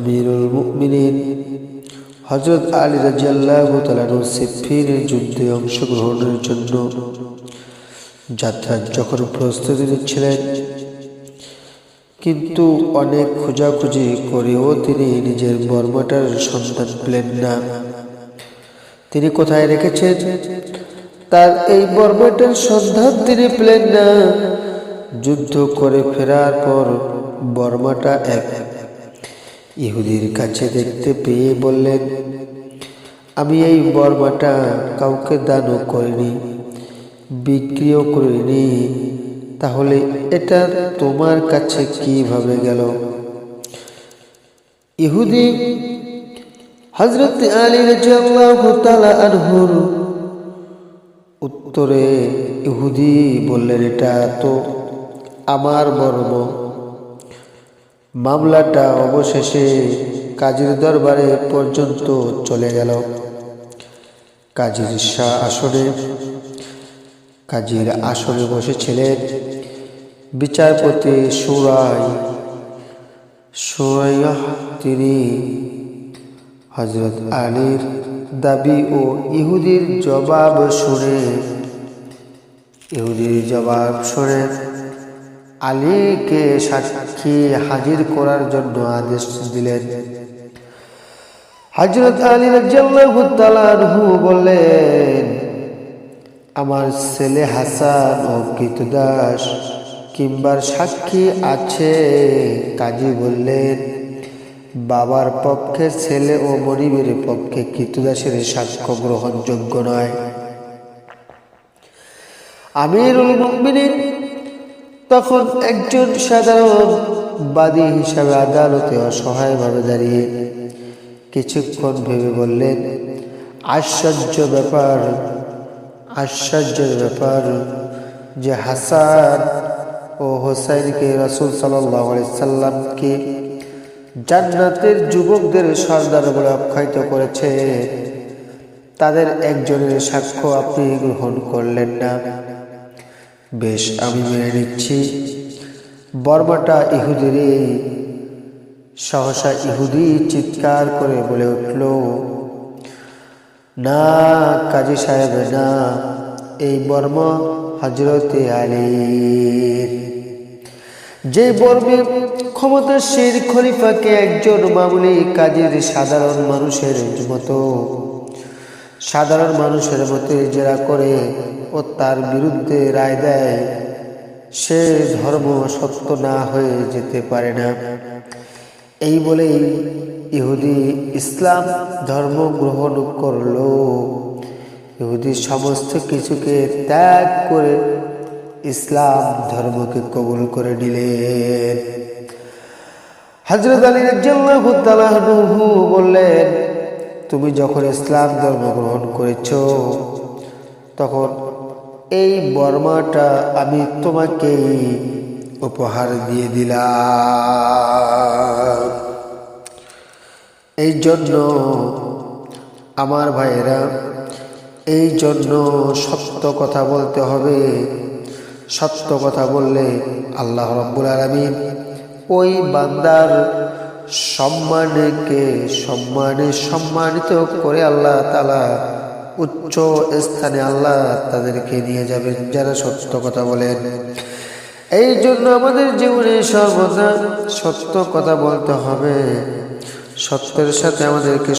আমিরুল মুমিনিন। হজরত আলী রাজিয়াল্লাহ তালানু সিফিনের যুদ্ধে অংশগ্রহণের জন্য যাত্রার যখন প্রস্তুতি নিচ্ছিলেন, কিন্তু অনেক খোঁজাখুঁজি করেও তিনি নিজের বর্মাটার সন্ধান পেলেন না। তিনি কোথায় রেখেছেন? তার এই বর্মাটার সন্ধান তিনি পেলেন না। যুদ্ধ করে ফেরার পর বর্মাটা এক ইহুদির কাছে দেখতে পেয়ে বললেন, আমি এই বর্মাটা কাউকে দানও করিনি, বিক্রিও করিনি। তাহলে এটা তোমার কাছে কীভাবে গেল? ইহুদি হজরত আলী আনহুর উত্তরে ইহুদি বললেন, এটা তো আমার বর্ম। মামলাটা অবশেষে কাজীর দরবারে পর্যন্ত চলে গেল। কাজীর শাহ আসনে কাজীর আসনে বসেছিলেন বিচারপতি সুরাই সুরাইয়া তিনি হজরত আলীর দাবি ও ইহুদির জবাব শুনে, ইহুদির জবাব শুনে আলীকে সাক্ষী হাজির করার জন্য আদেশ দিলেন। হজরত আলী আনহু বললেন, আমার ছেলে হাসান ও কৃতদাস কিংবার সাক্ষী আছে? কাজী বললেন, বাবার পক্ষে ছেলে ও মনিবের পক্ষে কৃতদাসের সাক্ষ্য গ্রহণযোগ্য নয়। মুমিনিন তখন একজন সাধারণ বাদী হিসাবে আদালতে অসহায়ভাবে দাঁড়িয়ে কিছুক্ষণ ভেবে বললেন, আশ্চর্য ব্যাপার আশ্চর্যের ব্যাপার যে হাসান ও হোসাইনকে রসুল সাল্লামকে জান্নাতের যুবকদের সর্দার বলে আখ্যায়িত করেছে। তাদের একজনের সাক্ষ্য আপনি গ্রহণ করলেন না। বেশ, আমি মেনে নিচ্ছি। বর্মাটা ইহুদির, সহসা ইহুদি চিৎকার করে বলে উঠল, না, কাজী সাহেব, না, এই বর্ম হজরতে আলীর যে বর্মের ক্ষমতাশীল খলিফাকে একজন মামুলি কাজের সাধারণ মানুষের মতো সাধারণ মানুষের মতো জেরা করে ও তার বিরুদ্ধে রায় দেয়। সে ধর্ম সত্য না হয়ে যেতে পারে না। এই বলেই ইহুদি ইসলাম ধর্ম গ্রহণ করল। ইহুদি সমস্ত কিছুকে ত্যাগ করে ইসলাম ধর্মকে কবুল করে নিলেন। হজরত আলী রাজ্লাহু বললেন তুমি যখন ইসলাম ধর্ম গ্রহণ করেছ, তখন এই বর্মাটা আমি তোমাকে উপহার দিয়ে দিলাম। এই জন্য আমার ভাইয়েরা, এই জন্য সত্য কথা বলতে হবে। সত্য কথা বললে আল্লাহ রব্বুল আলমিন ওই বান্দার সম্মানকে সম্মানে সম্মানিত করে আল্লাহ তালা উচ্চ স্থানে আল্লাহ তাদেরকে নিয়ে যাবেন, যারা সত্য কথা বলেন। এই জন্য আমাদের জীবনে সর্বদা সত্য কথা বলতে হবে। সত্যের সাথে আমাদেরকে